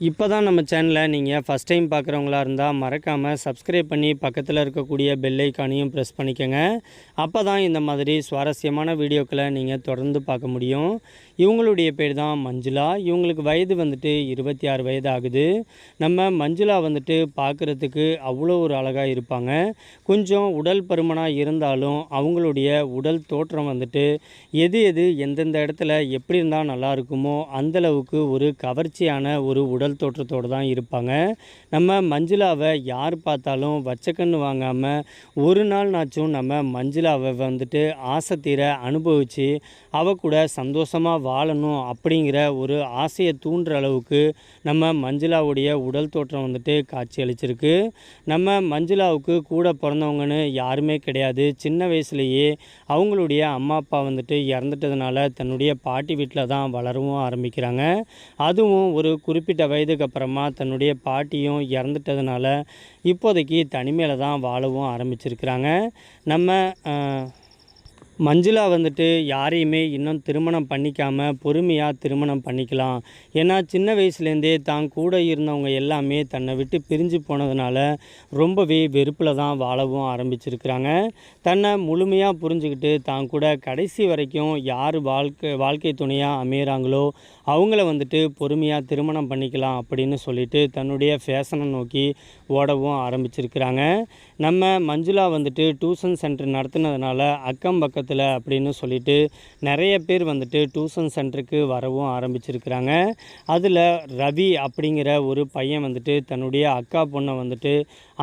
இப்போ தான் நம்ம சேனலை நீங்கள் ஃபஸ்ட் டைம் பார்க்குறவங்களா இருந்தால் மறக்காமல் சப்ஸ்கிரைப் பண்ணி பக்கத்தில் இருக்கக்கூடிய பெல்லைக்கானையும் ப்ரெஸ் பண்ணிக்கோங்க. அப்போ தான் இந்த மாதிரி சுவாரஸ்யமான வீடியோக்களை நீங்கள் தொடர்ந்து பார்க்க முடியும். இவங்களுடைய பேர் தான் மஞ்சுளா. இவங்களுக்கு வயது வந்துட்டு இருபத்தி ஆறு வயது ஆகுது நம்ம மஞ்சுளா வந்துட்டு பார்க்குறதுக்கு அவ்வளோ ஒரு அழகாக இருப்பாங்க. கொஞ்சம் உடல் பருமனாக இருந்தாலும் அவங்களுடைய உடல் தோற்றம் வந்துட்டு எது எது எந்தெந்த இடத்துல எப்படி இருந்தால் நல்லா இருக்குமோ அந்தளவுக்கு ஒரு கவர்ச்சியான ஒரு உடல் தோற்றத்தோடு தான் இருப்பாங்க. நம்ம மஞ்சுளாவை யார் பார்த்தாலும் வச்சக்கண்ணு வாங்காமல் ஒரு நாள் நாச்சும் நம்ம மஞ்சுளாவை வந்துட்டு ஆசை தீர அனுபவித்து அவ கூட சந்தோஷமாக வாழணும் அப்படிங்கிற ஒரு ஆசையை தூண்டுற அளவுக்கு நம்ம மஞ்சுளாவுடைய உடல் தோற்றம் வந்துட்டு காட்சி அளிச்சிருக்கு. நம்ம மஞ்சுளாவுக்கு கூட பிறந்தவங்கன்னு யாருமே கிடையாது. சின்ன வயசுலேயே அவங்களுடைய அம்மா அப்பா வந்துட்டு இறந்துட்டதுனால தன்னுடைய பாட்டி வீட்டில் தான் வளரவும் ஆரம்பிக்கிறாங்க. அதுவும் ஒரு குறிப்பிட்ட வயதுக்கு அப்புறமா தன்னுடைய பாட்டியும் இறந்துட்டதுனால இப்போதைக்கு தனிமையில் தான் வாழவும் ஆரம்பிச்சிருக்கிறாங்க. நம்ம மஞ்சுளா வந்துட்டு யாரையுமே இன்னும் திருமணம் பண்ணிக்காமல் பொறுமையாக திருமணம் பண்ணிக்கலாம். ஏன்னா சின்ன வயசுலேருந்தே தான் கூட இருந்தவங்க எல்லாமே தன்னை விட்டு பிரிஞ்சு போனதுனால ரொம்பவே வெறுப்பில் தான் வாழவும் ஆரம்பிச்சிருக்கிறாங்க. தன்னை முழுமையாக புரிஞ்சுக்கிட்டு தான் கூட கடைசி வரைக்கும் யார் வாழ்க்கை வாழ்க்கை துணையாக அமையிறாங்களோ அவங்கள வந்துட்டு பொறுமையாக திருமணம் பண்ணிக்கலாம் அப்படின்னு சொல்லிட்டு தன்னுடைய ஃபேஷனை நோக்கி ஓடவும் ஆரம்பிச்சிருக்கிறாங்க. நம்ம மஞ்சுளா வந்துட்டு டியூஷன் சென்டர் நடத்துனதுனால அக்கம் பக்கத்தில் அப்படின்னு சொல்லிட்டு நிறைய பேர் வந்துட்டு டியூஷன் சென்டருக்கு வரவும் ஆரம்பிச்சிருக்கிறாங்க. அதில் ரவி அப்படிங்கிற ஒரு பையன் வந்துட்டு தன்னுடைய அக்கா பொண்ணை வந்துட்டு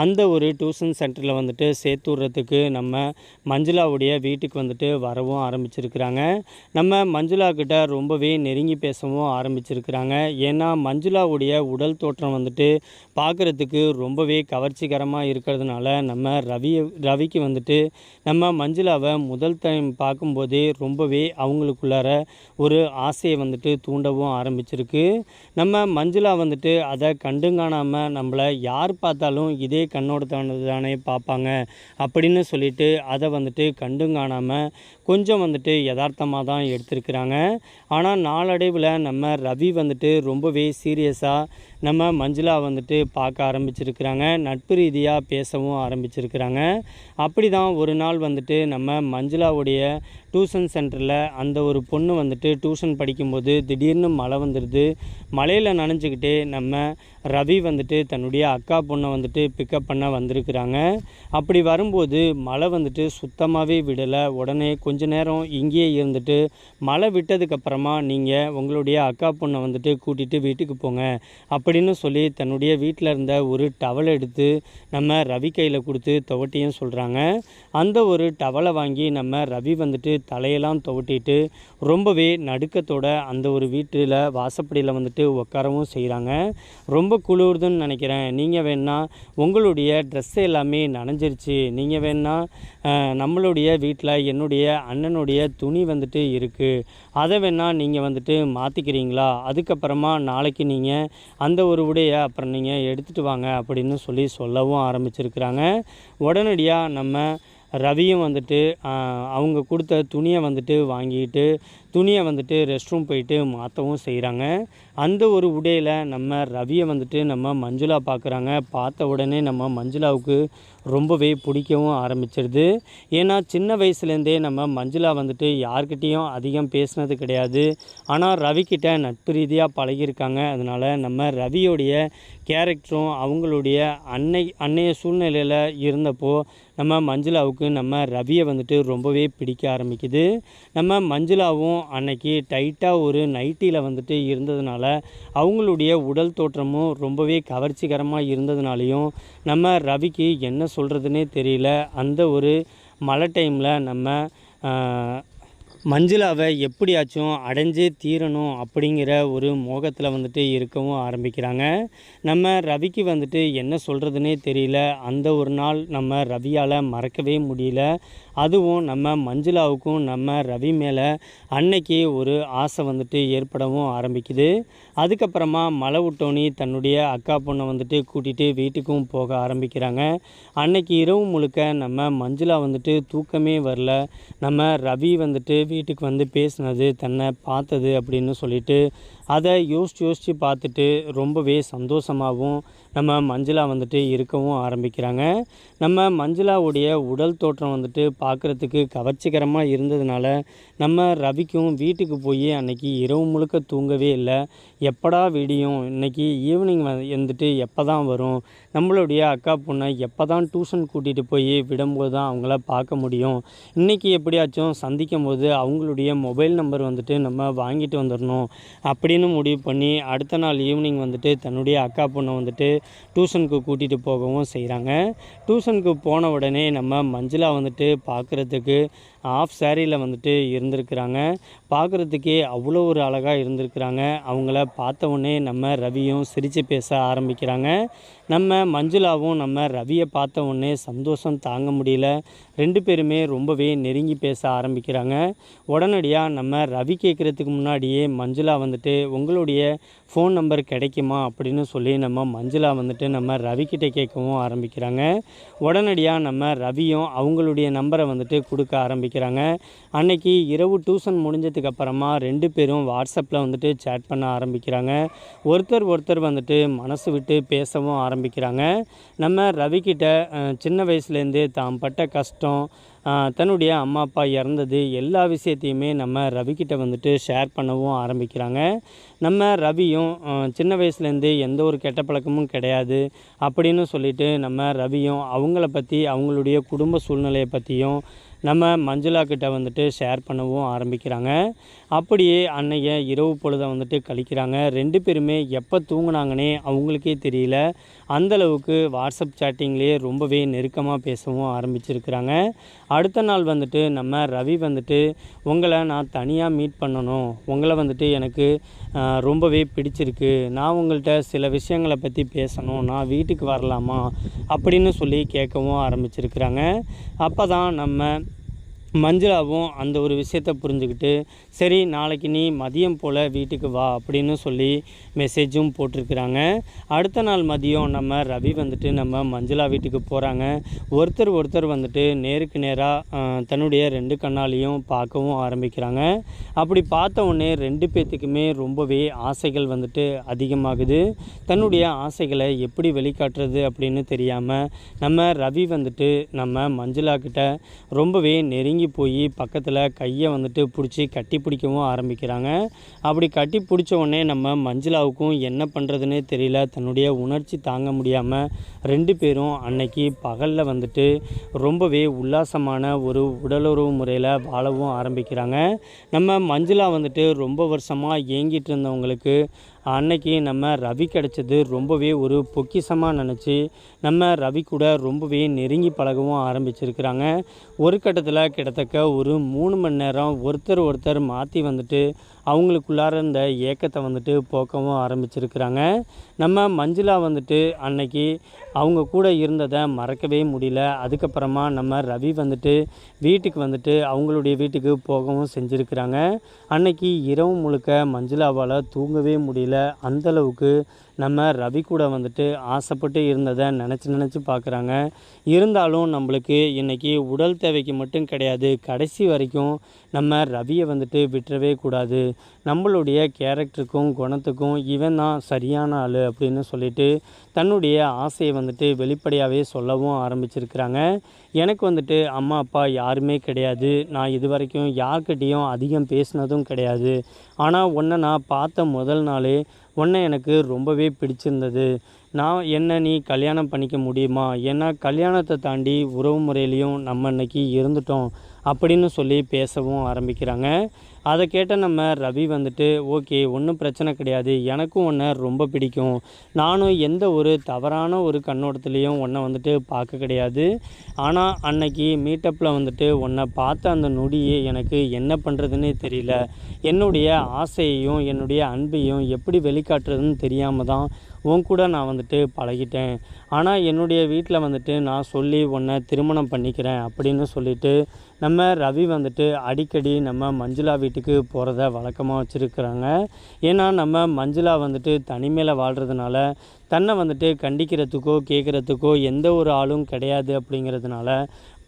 அந்த ஒரு டியூஷன் சென்டரில் வந்துட்டு சேர்த்து விட்றதுக்கு நம்ம மஞ்சுளாவுடைய வீட்டுக்கு வந்துட்டு வரவும் ஆரம்பிச்சிருக்கிறாங்க. நம்ம மஞ்சுளா கிட்ட ரொம்பவே நெருங்கி பேசவும் ஆரம்பிச்சிருக்கிறாங்க. ஏன்னா மஞ்சுளாவுடைய உடல் தோற்றம் வந்துட்டு பார்க்குறதுக்கு ரொம்பவே கவர்ச்சிகரமாக இருக்கிறதுனால நம்ம ரவி ரவிக்கு வந்துட்டு நம்ம மஞ்சுளாவை முதல் டைம் பார்க்கும்போதே ரொம்பவே அவங்களுக்குள்ளார ஒரு ஆசையை வந்துட்டு தூண்டவும் ஆரம்பிச்சிருக்கு. நம்ம மஞ்சுளா வந்துட்டு அதை கண்டுங்காணாமல் நம்மளை யார் பார்த்தாலும் இதே கண்ணோட தானே பார்ப்பாங்க அப்படின்னு சொல்லிட்டு அதை வந்துட்டு கண்டுங்காணாமல் கொஞ்சம் வந்துட்டு யதார்த்தமாக தான் எடுத்திருக்கிறாங்க. ஆனால் நாளடைவில் நம்ம ரவி வந்துட்டு ரொம்பவே சீரியஸாக நம்ம மஞ்சுளா வந்துட்டு பார்க்க ஆரம்பிச்சிருக்கிறாங்க. நட்பு ரீதியாக பேசவும் ஆரம்பிச்சிருக்கிறாங்க. அப்படி தான் ஒரு நாள் வந்துட்டு நம்ம மஞ்சுளாவுடைய டியூஷன் சென்டரில் அந்த ஒரு பொண்ணு வந்துட்டு டியூஷன் படிக்கும்போது திடீர்னு மழை வந்துடுது மழையில் நனைஞ்சிக்கிட்டே நம்ம ரவி வந்துட்டு தன்னுடைய அக்கா பொண்ணை வந்துட்டு பிக்கப் பண்ண வந்திருக்கிறாங்க. அப்படி வரும்போது மழை வந்துட்டு சுத்தமாகவே விடலை. உடனே கொஞ்ச நேரம் இங்கேயே இருந்துட்டு மழை விட்டதுக்கப்புறமா நீங்கள் உங்களுடைய அக்கா பொண்ணை வந்துட்டு கூட்டிகிட்டு வீட்டுக்கு போங்க. அப்படின்னு சொல்லி தன்னுடைய வீட்டில் இருந்த ஒரு டவல் எடுத்து நம்ம ரவி கையில் கொடுத்து துவட்டியும் சொல்கிறாங்க அந்த ஒரு டவலை வாங்கி நம்ம ரவி வந்துட்டு தலையெல்லாம் துவட்டிட்டு ரொம்பவே நடுக்கத்தோட அந்த ஒரு வீட்டில் வாசப்படியில் வந்துட்டு உட்காரவும் செய்கிறாங்க ரொம்ப குளிருதுன்னு நினைக்கிறேன். நீங்கள் வேணால் உங்களுடைய ட்ரெஸ்ஸு எல்லாமே நனைஞ்சிருச்சு. நீங்கள் வேணால் நம்மளுடைய வீட்டில் என்னுடைய அண்ணனுடைய துணி வந்துட்டு இருக்குது அதை வேணால் நீங்கள் வந்துட்டு மாற்றிக்கிறீங்களா அதுக்கப்புறமா நாளைக்கு நீங்கள் அந்த ஒரு உடையை அப்புறம் நீங்கள் எடுத்துகிட்டு வாங்க அப்படின்னு சொல்லி சொல்லவும் ஆரம்பிச்சிருக்கிறாங்க. உடனடியாக நம்ம ரவியும் வந்துட்டு அவங்க கொடுத்த துணியை வந்துட்டு வாங்கிட்டு துணியை வந்துட்டு ரெஸ்ட் ரூம் போயிட்டு மாற்றவும் செய்கிறாங்க அந்த ஒரு உடையில் நம்ம ரவியை வந்துட்டு நம்ம மஞ்சுளா பார்க்குறாங்க பார்த்த உடனே நம்ம மஞ்சுளாவுக்கு ரொம்பவே பிடிக்கவும் ஆரம்பிச்சிடுது ஏன்னா சின்ன வயசுலேருந்தே நம்ம மஞ்சுளா வந்துட்டு யார்கிட்டேயும் அதிகம் பேசினது கிடையாது. ஆனால் ரவிக்கிட்ட நட்பு ரீதியாக பழகியிருக்காங்க. அதனால் நம்ம ரவியோடைய கேரக்டரும் அவங்களுடைய அன்னை அன்னைய சூழ்நிலையில் இருந்தப்போ நம்ம மஞ்சுளாவுக்கு நம்ம ரவியை வந்துட்டு ரொம்பவே பிடிக்க ஆரம்பிக்குது. நம்ம மஞ்சுளாவும் அன்னைக்கு டைட்டாக ஒரு நைட்டியில் வந்துட்டு இருந்ததுனால அவங்களுடைய உடல் தோற்றமும் ரொம்பவே கவர்ச்சிகரமாக இருந்ததுனாலையும் நம்ம ரவிக்கு என்ன சொல்கிறதுனே தெரியல. அந்த ஒரு மழை டைமில் நம்ம மஞ்சளாவை மஞ்சுளாவை எப்படியாச்சும் அடைஞ்சே தீரணும் அப்படிங்கிற ஒரு மோகத்தில் வந்துட்டு இருக்கவும் ஆரம்பிக்கிறாங்க. நம்ம ரவிக்கு வந்துட்டு என்ன சொல்கிறதுனே தெரியல. அந்த ஒரு நாள் நம்ம ரவியால் மறக்கவே முடியல. அதுவும் நம்ம மஞ்சுளாவுக்கும் நம்ம ரவி மேலே அன்னைக்கு ஒரு ஆசை வந்துட்டு ஏற்படவும் ஆரம்பிக்குது. அதுக்கப்புறமா மழை விட்டோனி தன்னுடைய அக்கா பொண்ணை வந்துட்டு கூட்டிகிட்டு வீட்டுக்கும் போக ஆரம்பிக்கிறாங்க. அன்னைக்கு இரவு முழுக்க நம்ம மஞ்சுளா வந்துட்டு தூக்கமே வரல. நம்ம ரவி வந்துட்டு வீட்டுக்கு வந்து பேசினது தன்னை பார்த்தது அப்படின்னு சொல்லிட்டு அதை யோசித்து யோசித்து பார்த்துட்டு ரொம்பவே சந்தோஷமாகவும் நம்ம மஞ்சளா வந்துட்டு இருக்கவும் ஆரம்பிக்கிறாங்க. நம்ம மஞ்சளாவுடைய உடல் தோற்றம் வந்துட்டு பார்க்குறதுக்கு கவர்ச்சிகரமாக இருந்ததுனால நம்ம ரவிக்கும் வீட்டுக்கு போய் அன்னைக்கு இரவு முழுக்க தூங்கவே இல்லை. எப்படா விடியும்? இன்றைக்கி ஈவினிங் வந்துட்டு எப்போ தான் வரும்? நம்மளுடைய அக்கா பொண்ணை எப்போ தான் டியூஷன் கூட்டிகிட்டு போய் விடும்போது தான் அவங்கள பார்க்க முடியும். இன்றைக்கி எப்படியாச்சும் சந்திக்கும் போது அவங்களுடைய மொபைல் நம்பர் வந்துட்டு நம்ம வாங்கிட்டு வந்துடணும் அப்படின்னு முடிவு பண்ணி அடுத்த நாள் ஈவினிங் வந்துட்டு தன்னுடைய அக்கா பொண்ணை வந்துட்டு டியூஷனுக்கு கூட்டிகிட்டு போகவும் செய்கிறாங்க டியூஷனுக்கு போன உடனே நம்ம மஞ்சளா வந்துட்டு பார்க்குறதுக்கு ஆஃப் சேரீயில் வந்துட்டு இருந்திருக்கிறாங்க. பார்க்குறதுக்கே அவ்வளோ ஒரு அழகாக இருந்திருக்கிறாங்க. அவங்கள பார்த்த உடனே நம்ம ரவியும் சிரித்து பேச ஆரம்பிக்கிறாங்க. நம்ம மஞ்சுளாவும் நம்ம ரவியை பார்த்த உடனே சந்தோஷம் தாங்க முடியல. ரெண்டு பேருமே ரொம்பவே நெருங்கி பேச ஆரம்பிக்கிறாங்க. உடனடியாக நம்ம ரவி கேட்குறதுக்கு முன்னாடியே மஞ்சுளா வந்துட்டு உங்களுடைய ஃபோன் நம்பர் கிடைக்குமா? அப்படின்னு சொல்லி நம்ம மஞ்சுளா வந்துட்டு நம்ம ரவிக்கிட்ட கேட்கவும் ஆரம்பிக்கிறாங்க. உடனடியாக நம்ம ரவியும் அவங்களுடைய நம்பரை வந்துட்டு கொடுக்க ஆரம்பிக்கிறாங்க. அன்னைக்கு இரவு டியூஷன் முடிஞ்சதுக்கு அப்புறமா ரெண்டு பேரும் வாட்ஸ்அப்பில் வந்துட்டு சேட் பண்ண ஆரம்பிக்கிறாங்க. ஒருத்தர் ஒருத்தர் வந்துட்டு மனசு விட்டு பேசவும் ஆரம்பிக்கிறாங்க. நம்ம ரவிக்கிட்ட சின்ன வயசுலேருந்தே தாம் பட்ட கஷ்டம் தன்னுடைய அம்மா அப்பா இறந்தது எல்லா விஷயத்தையுமே நம்ம ரவிக்கிட்ட வந்துட்டு ஷேர் பண்ணவும் ஆரம்பிக்கிறாங்க. நம்ம ரவியும் சின்ன வயசுலேருந்து எந்த ஒரு கெட்ட பழக்கமும் கிடையாது அப்படின்னு சொல்லிட்டு நம்ம ரவியும் அவங்கள பற்றி அவங்களுடைய குடும்ப சூழ்நிலையை பற்றியும் நம்ம மஞ்சுளா கிட்ட வந்துட்டு ஷேர் பண்ணவும் ஆரம்பிக்கிறாங்க. அப்படியே அன்னைய இரவு பொழுதை வந்துட்டு கழிக்கிறாங்க. ரெண்டு பேருமே எப்போ தூங்குனாங்கன்னே அவங்களுக்கே தெரியல. அந்தளவுக்கு வாட்ஸ்அப் சேட்டிங்லேயே ரொம்பவே நெருக்கமாக பேசவும் ஆரம்பிச்சிருக்கிறாங்க. அடுத்த நாள் வந்துட்டு நம்ம ரவி வந்துட்டு உங்களை நான் தனியாக மீட் பண்ணணும். உங்களை வந்துட்டு எனக்கு ரொம்பவே பிடிச்சிருக்கு. நான் உங்கள்கிட்ட சில விஷயங்களை பற்றி பேசணும். நான் வீட்டுக்கு வரலாமா? அப்படின்னு சொல்லி கேட்கவும் ஆரம்பிச்சிருக்கிறாங்க. அப்போ தான் நம்ம மஞ்சளாவும் அந்த ஒரு விஷயத்த புரிஞ்சுக்கிட்டு சரி நாளைக்கு நீ மதியம் போல் வீட்டுக்கு வா அப்படின்னு சொல்லி மெசேஜும் போட்டிருக்கிறாங்க. அடுத்த நாள் மதியம் நம்ம ரவி வந்துட்டு நம்ம மஞ்சளா வீட்டுக்கு போகிறாங்க ஒருத்தர் ஒருத்தர் வந்துட்டு நேருக்கு நேராக தன்னுடைய ரெண்டு கண்ணாலையும் பார்க்கவும் ஆரம்பிக்கிறாங்க. அப்படி பார்த்த உடனே ரெண்டு பேர்த்துக்குமே ரொம்பவே ஆசைகள் வந்துட்டு அதிகமாகுது. தன்னுடைய ஆசைகளை எப்படி வெளிக்காட்டுறது அப்படின்னு தெரியாமல் நம்ம ரவி வந்துட்டு நம்ம மஞ்சளா கிட்ட ரொம்பவே நெருங்கி போய் பக்கத்தில் கையை வந்துட்டு பிடிச்சி கட்டி பிடிக்கவும் ஆரம்பிக்கிறாங்க. அப்படி கட்டி பிடிச்ச உடனே நம்ம மஞ்சுளாவுக்கும் என்ன பண்ணுறதுனே தெரியல. தன்னுடைய உணர்ச்சி தாங்க முடியாமல் ரெண்டு பேரும் அன்னைக்கு பகலில் வந்துட்டு ரொம்பவே உல்லாசமான ஒரு உடலுறவு முறையில் வாழவும் ஆரம்பிக்கிறாங்க. நம்ம மஞ்சுளா வந்துட்டு ரொம்ப வருஷமாக ஏங்கிட்டு இருந்தவங்களுக்கு அன்னைக்கு நம்ம ரவி கிடச்சது ரொம்பவே ஒரு பொக்கிஷமாக நினச்சி நம்ம ரவி கூட ரொம்பவே நெருங்கி பழகவும் ஆரம்பிச்சிருக்கிறாங்க. ஒரு கட்டத்தில் கிட்டத்தக்க ஒரு மூணு மணி நேரம் ஒருத்தர் ஒருத்தர் மாற்றி வந்துட்டு அவங்களுக்குள்ளார இந்த ஏக்கத்தை வந்துட்டு போக்கவும் ஆரம்பிச்சிருக்கிறாங்க. நம்ம மஞ்சுளா வந்துட்டு அன்னைக்கு அவங்க கூட இருந்ததை மறக்கவே முடியல. அதுக்கப்புறமா நம்ம ரவி வந்துட்டு வீட்டுக்கு வந்துட்டு அவங்களுடைய வீட்டுக்கு போகவும் செஞ்சுருக்கிறாங்க. அன்னைக்கு இரவு முழுக்க மஞ்சுளாவால் தூங்கவே முடியல. அந்தளவுக்கு நம்ம ரவி கூட வந்துட்டு ஆசைப்பட்டு இருந்ததை நினச்சி நினச்சி பார்க்குறாங்க. இருந்தாலும் நம்மளுக்கு இன்றைக்கி உடல் தேவைக்கு மட்டும் கிடையாது. கடைசி வரைக்கும் நம்ம ரவியை வந்துட்டு விட்டுறவே கூடாது. நம்மளுடைய கேரக்டருக்கும் குணத்துக்கும் இவன் தான் சரியான ஆள் அப்படின்னு சொல்லிட்டு தன்னுடைய ஆசையை வந்துட்டு வெளிப்படையாகவே சொல்லவும் ஆரம்பிச்சிருக்கிறாங்க. எனக்கு வந்துட்டு அம்மா அப்பா யாருமே கிடையாது. நான் இது வரைக்கும் யார்கிட்டேயும் அதிகம் பேசினதும் கிடையாது. ஆனால் ஒன்றை நான் பார்த்த முதல் நாளே உன்னை எனக்கு ரொம்பவே பிடிச்சிருந்தது. நான் என்ன நீ கல்யாணம் பண்ணிக்க முடியுமா? ஏன்னா கல்யாணத்தை தாண்டி உறவு முறையிலையும் நம்ம இன்றைக்கி இருந்துட்டோம். அப்படின்னு சொல்லி பேசவும் ஆரம்பிக்கிறாங்க. அதை கேட்ட நம்ம ரவி வந்துட்டு ஓகே ஒன்றும் பிரச்சனை கிடையாது. எனக்கும் உன்னை ரொம்ப பிடிக்கும். நானும் எந்த ஒரு தவறான ஒரு கண்ணோட்டத்துலேயும் உன்னை வந்துட்டு பார்க்க கிடையாது. ஆனால் அன்னைக்கு மீட்டப்பில் வந்துட்டு உன்னை பார்த்த அந்த நொடியே எனக்கு என்ன பண்ணுறதுன்னே தெரியல. என்னுடைய ஆசையையும் என்னுடைய அன்பையும் எப்படி வெளிக்காட்டுறதுன்னு தெரியாமல் தான் உன் கூட நான் வந்துட்டு பழகிட்டேன். ஆனால் என்னுடைய வீட்டில் வந்துட்டு நான் சொல்லி உன்னை திருமணம் பண்ணிக்கிறேன் அப்படின்னு சொல்லிட்டு நம்ம ரவி வந்துட்டு அடிக்கடி நம்ம மஞ்சுளா வீட்டுக்கு போகிறத வழக்கமாக வச்சுருக்குறாங்க. ஏன்னா நம்ம மஞ்சுளா வந்துட்டு தனிமையில் வாழ்கிறதுனால தன்னை வந்துட்டு கண்டிக்கிறதுக்கோ கேட்குறதுக்கோ எந்த ஒரு ஆளும் கிடையாது அப்படிங்கிறதுனால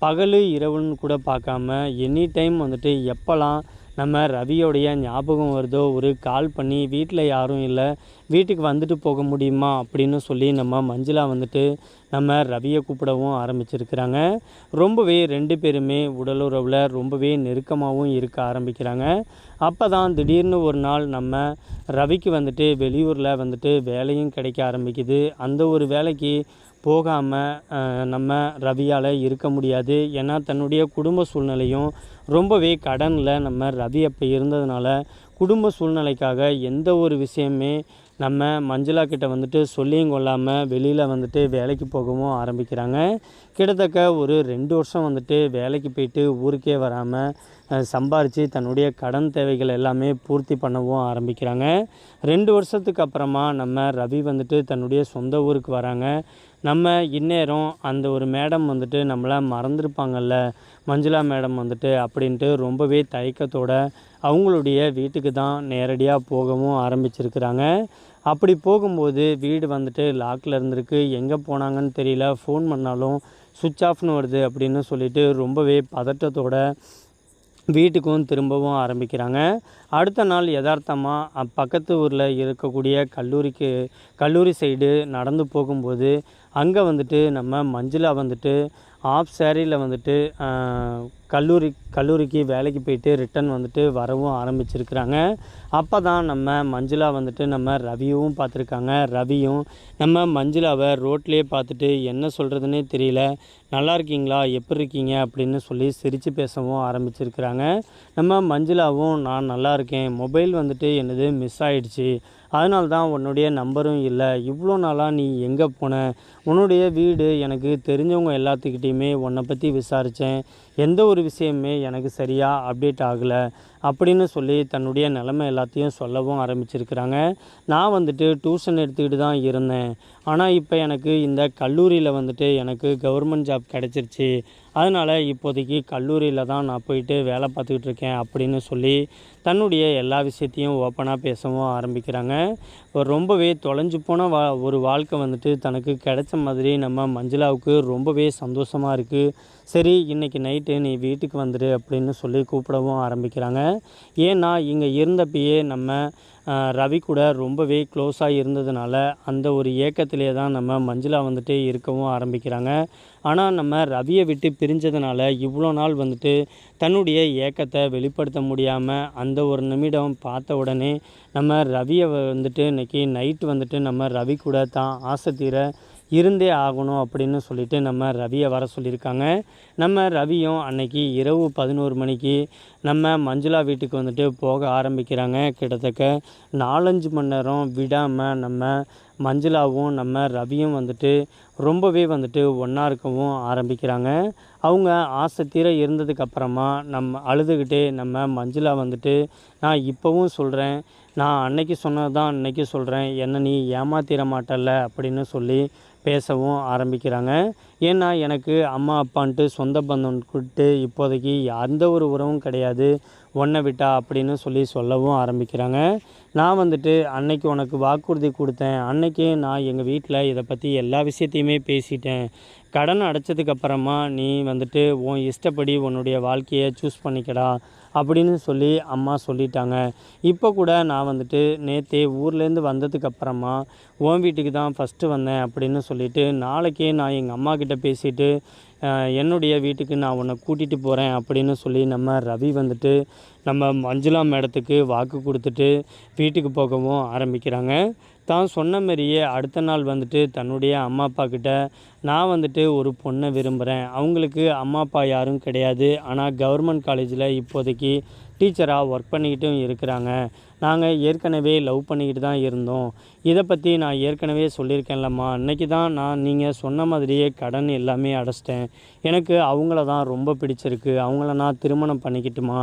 பகல் இரவுன்னு கூட பார்க்காம எனி டைம் வந்துட்டு எப்போல்லாம் நம்ம ரவியோடைய ஞாபகம் வருதோ? ஒரு கால் பண்ணி வீட்டில் யாரும் இல்லை. வீட்டுக்கு வந்துட்டு போக முடியுமா? அப்படின்னு சொல்லி நம்ம மஞ்சளா வந்துட்டு நம்ம ரவியை கூப்பிடவும் ஆரம்பிச்சிருக்கிறாங்க. ரொம்பவே ரெண்டு பேருமே உடலுறவில் ரொம்பவே நெருக்கமாகவும் இருக்க ஆரம்பிக்கிறாங்க. அப்போ தான் திடீர்னு ஒரு நாள் நம்ம ரவிக்கு வந்துட்டு வெளியூரில் வந்துட்டு வேலையும் கிடைக்க ஆரம்பிக்குது. அந்த ஒரு வேலைக்கு போகாமல் நம்ம ரவியால் இருக்க முடியாது. ஏன்னா தன்னுடைய குடும்ப சூழ்நிலையும் ரொம்பவே கடனில் நம்ம ரவி அப்போ இருந்ததுனால குடும்ப சூழ்நிலைக்காக எந்த ஒரு விஷயமே நம்ம மஞ்சளா கிட்ட வந்துட்டு சொல்லியும் கொள்ளாமல் வெளியில் வந்துட்டு வேலைக்கு போகவும் ஆரம்பிக்கிறாங்க. கிட்டத்தட்ட ஒரு ரெண்டு வருஷம் வந்துட்டு வேலைக்கு போயிட்டு ஊருக்கே வராமல் சம்பாரித்து தன்னுடைய கடன் தேவைகள் எல்லாமே பூர்த்தி பண்ணவும் ஆரம்பிக்கிறாங்க. ரெண்டு வருஷத்துக்கு அப்புறமா நம்ம ரவி வந்துட்டு தன்னுடைய சொந்த ஊருக்கு வராங்க. நம்ம இந்நேரம் அந்த ஒரு மேடம் வந்துட்டு நம்மளை மறந்துருப்பாங்கல்ல மஞ்சுளா மேடம் வந்துட்டு அப்படின்ட்டு ரொம்பவே தயக்கத்தோட அவங்களுடைய வீட்டுக்கு தான் நேரடியாக போகவும் ஆரம்பிச்சிருக்கிறாங்க. அப்படி போகும்போது வீடு வந்துட்டு லாக்கில் இருந்திருக்கு. எங்கே போனாங்கன்னு தெரியல. ஃபோன் பண்ணாலும் சுவிட்ச் ஆஃப்னு வருது அப்படின்னு சொல்லிட்டு ரொம்பவே பதட்டத்தோட வீட்டுக்கும் திரும்பவும் ஆரம்பிக்கிறாங்க. அடுத்த நாள் யதார்த்தமாக பக்கத்து ஊரில் இருக்கக்கூடிய கல்லூரிக்கு கல்லூரி சைடு நடந்து போகும்போது அங்கே வந்துட்டு நம்ம மஞ்சளாக வந்துட்டு ஆஃப் சேரீயில் வந்துட்டு கல்லூரி கல்லூரிக்கு வேலைக்கு போயிட்டு ரிட்டன் வந்துட்டு வரவும் ஆரம்பிச்சிருக்கிறாங்க. அப்போ தான் நம்ம மஞ்சுளா வந்துட்டு நம்ம ரவியும் பார்த்துருக்காங்க. ரவியும் நம்ம மஞ்சுளாவை ரோட்லேயே பார்த்துட்டு என்ன சொல்கிறதுனே தெரியல. நல்லா இருக்கீங்களா? எப்படி இருக்கீங்க? அப்படின்னு சொல்லி சிரித்து பேசவும் ஆரம்பிச்சிருக்கிறாங்க. நம்ம மஞ்சுளாவும் நான் நல்லா இருக்கேன். மொபைல் வந்துட்டு என்னது மிஸ் ஆகிடுச்சு அதனால தான் உன்னுடைய நம்பரும் இல்லை. இவ்வளோ நாளாக நீ எங்கே போன? உன்னுடைய வீடு எனக்கு தெரிஞ்சவங்க எல்லாத்துக்கிட்டேயுமே உன்னை பற்றி விசாரித்தேன் எந்த ஒரு விஷயமே எனக்கு சரியாக அப்டேட் ஆகலை அப்படின்னு சொல்லி தன்னுடைய நிலைமை எல்லாத்தையும் சொல்லவும் ஆரம்பிச்சிருக்கிறாங்க. நான் வந்துட்டு டியூஷன் எடுத்துக்கிட்டு தான் இருந்தேன். ஆனால் இப்போ எனக்கு இந்த கல்லூரியில் வந்துட்டு எனக்கு கவர்மெண்ட் ஜாப் கிடச்சிருச்சு. அதனால் இப்போதைக்கு கல்லூரியில் தான் நான் போயிட்டு வேலை பார்த்துக்கிட்டு இருக்கேன் அப்படின்னு சொல்லி தன்னுடைய எல்லா விஷயத்தையும் ஓப்பனாக பேசவும் ஆரம்பிக்கிறாங்க. ரொம்பவே தொலைஞ்சு போன வா ஒரு வாழ்க்கை வந்துட்டு தனக்கு கிடைச்ச மாதிரி நம்ம மஞ்சுளாவுக்கு ரொம்பவே சந்தோஷமாக இருக்குது சரி இன்றைக்கி நைட்டு நீ வீட்டுக்கு வந்துடு அப்படின்னு சொல்லி கூப்பிடவும் ஆரம்பிக்கிறாங்க. ஏன்னா இங்கே இருந்தப்பயே நம்ம ரவி கூட ரொம்பவே க்ளோஸாக இருந்ததுனால அந்த ஒரு ஏக்கத்திலே தான் நம்ம மஞ்சுளா வந்துட்டு இருக்கவும் ஆரம்பிக்கிறாங்க. ஆனால் நம்ம ரவியை விட்டு பிரிஞ்சதுனால இவ்வளோ நாள் வந்துட்டு தன்னுடைய ஏக்கத்தை வெளிப்படுத்த முடியாமல் அந்த ஒரு நிமிடம் பார்த்த உடனே நம்ம ரவியை வந்துட்டு இன்னைக்கு நைட் வந்துட்டு நம்ம ரவி கூட தான் ஆசை தீர இருந்தே ஆகணும் அப்படின்னு சொல்லிட்டு நம்ம ரவியை வர சொல்லியிருக்காங்க. நம்ம ரவியும் அன்னைக்கு இரவு பதினோரு மணிக்கு நம்ம மஞ்சுளா வீட்டுக்கு வந்துட்டு போக ஆரம்பிக்கிறாங்க. கிட்டத்தட்ட நாலஞ்சு மணி நேரம் விடாமல் நம்ம மஞ்சுளாவும் நம்ம ரவியும் வந்துட்டு ரொம்பவே வந்துட்டு ஒன்றா இருக்கவும் ஆரம்பிக்கிறாங்க. அவங்க ஆசை தீர இருந்ததுக்கப்புறமா நம்ம அழுதுகிட்டே நம்ம மஞ்சுளா வந்துட்டு நான் இப்போவும் சொல்கிறேன் நான் அன்னைக்கு சொன்னது தான் அன்னைக்கு சொல்கிறேன் என்ன நீ ஏமாத்திர மாட்டல்ல அப்படின்னு சொல்லி பேசவும் ஆரம்பிக்கிறாங்க. ஏன்னா எனக்கு அம்மா அப்பான்ட்டு சொந்த பந்தம் கூட்டு இப்போதைக்கு எந்த ஒரு உறவும் கிடையாது. ஒன்றை விட்டா அப்படின்னு சொல்லி சொல்லவும் ஆரம்பிக்கிறாங்க. நான் வந்துட்டு அன்னைக்கு உனக்கு வாக்குறுதி கொடுத்தேன். அன்னைக்கு நான் எங்கள் வீட்டில் இதை பற்றி எல்லா விஷயத்தையுமே பேசிட்டேன். கடன் அடைச்சதுக்கப்புறமா நீ வந்துட்டு உன் இஷ்டப்படி உன்னுடைய வாழ்க்கையை சூஸ் பண்ணிக்கடா. அப்படின்னு சொல்லி அம்மா சொல்லிட்டாங்க. இப்போ கூட நான் வந்துட்டு நேற்றே ஊர்லேருந்து வந்ததுக்கு அப்புறமா உன் வீட்டுக்கு தான் ஃபஸ்ட்டு வந்தேன் அப்படின்னு சொல்லிட்டு நாளைக்கே நான் எங்கள் அம்மா கிட்ட பேசிட்டு என்னுடைய வீட்டுக்கு நான் உன்னை கூட்டிகிட்டு போகிறேன் அப்படின்னு சொல்லி நம்ம ரவி வந்துட்டு நம்ம மஞ்சுளா மேடத்துக்கு வாக்கு கொடுத்துட்டு வீட்டுக்கு போகவும் ஆரம்பிக்கிறாங்க. தான் சொன்ன மாதிரியே அடுத்த நாள் வந்துட்டு தன்னுடைய அம்மா அப்பா கிட்ட நான் வந்துட்டு ஒரு பொண்ணை விரும்புகிறேன் அவங்களுக்கு அம்மா அப்பா யாரும் கிடையாது. ஆனால் கவர்மெண்ட் காலேஜில் இப்போதைக்கு டீச்சராக ஒர்க் பண்ணிக்கிட்டும் இருக்கிறாங்க. நாங்கள் ஏற்கனவே லவ் பண்ணிக்கிட்டு தான் இருந்தோம். இதை பற்றி நான் ஏற்கனவே சொல்லியிருக்கேன்லம்மா. அன்னைக்கு தான் நான் நீங்கள் சொன்ன மாதிரியே கடன் எல்லாமே அடைச்சிட்டேன். எனக்கு அவங்கள தான் ரொம்ப பிடிச்சிருக்கு. அவங்கள நான் திருமணம் பண்ணிக்கிட்டுமா?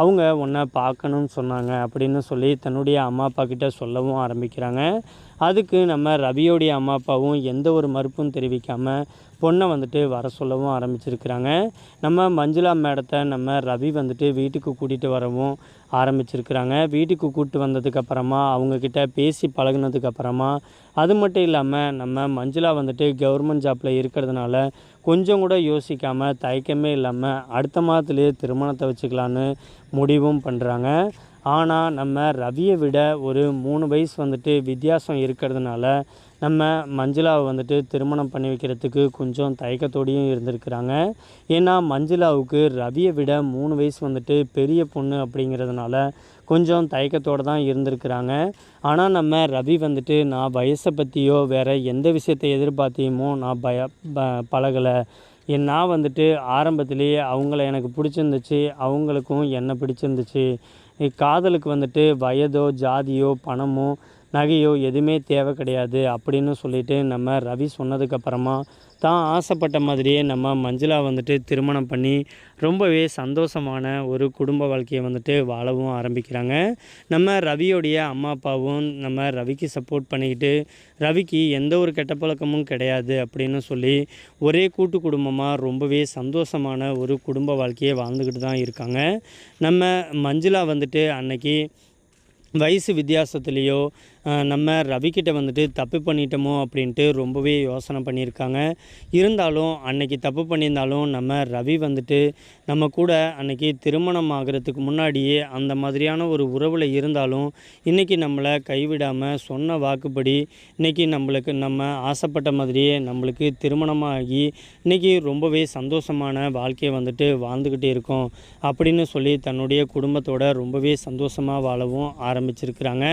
அவங்க உன்னை பார்க்கணும்னு சொன்னாங்க அப்படின்னு சொல்லி தன்னுடைய அம்மா அப்பா கிட்ட சொல்லவும் ஆரம்பிக்கிறாங்க. அதுக்கு நம்ம ரவியோடைய அம்மா அப்பாவும் எந்த ஒரு மறுப்பும் தெரிவிக்காமல் பொண்ணை வந்துட்டு வர சொல்லவும் ஆரம்பிச்சிருக்கிறாங்க. நம்ம மஞ்சுளா மேடத்தை நம்ம ரவி வந்துட்டு வீட்டுக்கு கூட்டிகிட்டு வரவும் ஆரம்பிச்சிருக்கிறாங்க. வீட்டுக்கு கூப்பிட்டு வந்ததுக்கப்புறமா அவங்கக்கிட்ட பேசி பழகுனதுக்கப்புறமா அது மட்டும் இல்லாமல் நம்ம மஞ்சுளா வந்துட்டு கவர்மெண்ட் ஜாப்பில் இருக்கிறதுனால கொஞ்சம் கூட யோசிக்காமல் தயக்கமே இல்லாமல் அடுத்த மாதத்துலேயே திருமணத்தை வச்சுக்கலான்னு முடிவும் பண்ணுறாங்க ஆனால் நம்ம ரவியை விட ஒரு மூணு வயசு வந்துட்டு வித்தியாசம் இருக்கிறதுனால நம்ம மஞ்சுளாவை வந்துட்டு திருமணம் பண்ணி வைக்கிறதுக்கு கொஞ்சம் தயக்கத்தோடையும் இருந்திருக்கிறாங்க. ஏன்னா மஞ்சுளாவுக்கு ரவியை விட மூணு வயசு வந்துட்டு பெரிய பொண்ணு அப்படிங்கிறதுனால கொஞ்சம் தயக்கத்தோடு தான் இருந்திருக்கிறாங்க. ஆனால் நம்ம ரவி வந்துட்டு நான் வயசை பற்றியோ வேறு எந்த விஷயத்தை எதிர்பார்த்தியுமோ நான் பய ப பழகலை. என் நான் வந்துட்டு ஆரம்பத்திலேயே அவங்கள எனக்கு பிடிச்சிருந்துச்சு அவங்களுக்கும் என்னை பிடிச்சிருந்துச்சு. காதலுக்கு வந்துட்டு வயதோ ஜாதியோ பணமோ நகையோ எதுவுமே தேவை கிடையாது அப்படின்னு சொல்லிட்டு நம்ம ரவி சொன்னதுக்கப்புறமா தான் ஆசைப்பட்ட மாதிரியே நம்ம மஞ்சளா வந்துட்டு திருமணம் பண்ணி ரொம்பவே சந்தோஷமான ஒரு குடும்ப வாழ்க்கையை வந்துட்டு வாழவும் ஆரம்பிக்கிறாங்க. நம்ம ரவியோடைய அம்மா அப்பாவும் நம்ம ரவிக்கு சப்போர்ட் பண்ணிக்கிட்டு ரவிக்கு எந்த ஒரு கெட்ட பழக்கமும் கிடையாது அப்படின்னு சொல்லி ஒரே கூட்டு குடும்பமாக ரொம்பவே சந்தோஷமான ஒரு குடும்ப வாழ்க்கையை வாழ்ந்துக்கிட்டு தான் இருக்காங்க. நம்ம மஞ்சுளா வந்துட்டு அன்னைக்கு வயசு வித்தியாசத்துலேயோ நம்ம ரவிக்கிட்ட வந்துட்டு தப்பு பண்ணிட்டோமோ அப்படின்ட்டு ரொம்பவே யோசனை பண்ணியிருக்காங்க. இருந்தாலும் அன்னைக்கு தப்பு பண்ணியிருந்தாலும் நம்ம ரவி வந்துட்டு நம்ம கூட அன்னைக்கு திருமணம் ஆகிறதுக்கு முன்னாடியே அந்த மாதிரியான ஒரு உறவில் இருந்தாலும் இன்றைக்கி நம்மளை கைவிடாமல் சொன்ன வாக்குப்படி இன்றைக்கி நம்மளுக்கு நம்ம ஆசைப்பட்ட மாதிரியே நம்மளுக்கு திருமணமாகி இன்றைக்கி ரொம்பவே சந்தோஷமான வாழ்க்கையை வந்துட்டு வாழ்ந்துக்கிட்டே இருக்கோம் அப்படின்னு சொல்லி தன்னுடைய குடும்பத்தோட ரொம்பவே சந்தோஷமாக வாழவும் ஆரம்பிச்சிருக்கிறாங்க.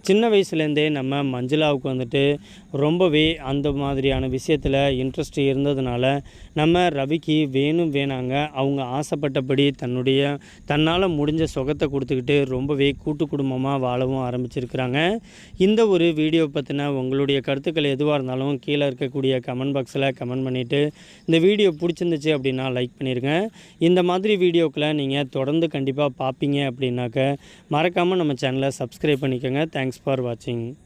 சின்ன வயசு வயசுலேருந்தே நம்ம மஞ்சுளாவுக்கு வந்துட்டு ரொம்பவே அந்த மாதிரியான விஷயத்தில் இன்ட்ரெஸ்ட் இருந்ததுனால நம்ம ரவிக்கு வேணும் வேணாங்க. அவங்க ஆசைப்பட்டபடி தன்னுடைய தன்னால் முடிஞ்ச சுகத்தை கொடுத்துக்கிட்டு ரொம்பவே கூட்டு குடும்பமாக வாழவும் ஆரம்பிச்சிருக்கிறாங்க. இந்த ஒரு வீடியோ பற்றின உங்களுடைய கருத்துக்கள் எதுவாக இருந்தாலும் கீழே இருக்கக்கூடிய கமெண்ட் பாக்ஸில் கமெண்ட் பண்ணிவிட்டு இந்த வீடியோ பிடிச்சிருந்துச்சு அப்படின்னா லைக் பண்ணிடுங்க இந்த மாதிரி வீடியோக்களை நீங்கள் தொடர்ந்து கண்டிப்பாக பார்ப்பீங்க அப்படின்னாக்க மறக்காமல் நம்ம சேனலை சப்ஸ்கிரைப் பண்ணிக்கோங்க. தேங்க்ஸ் ஃபார் வாட்சிங் 金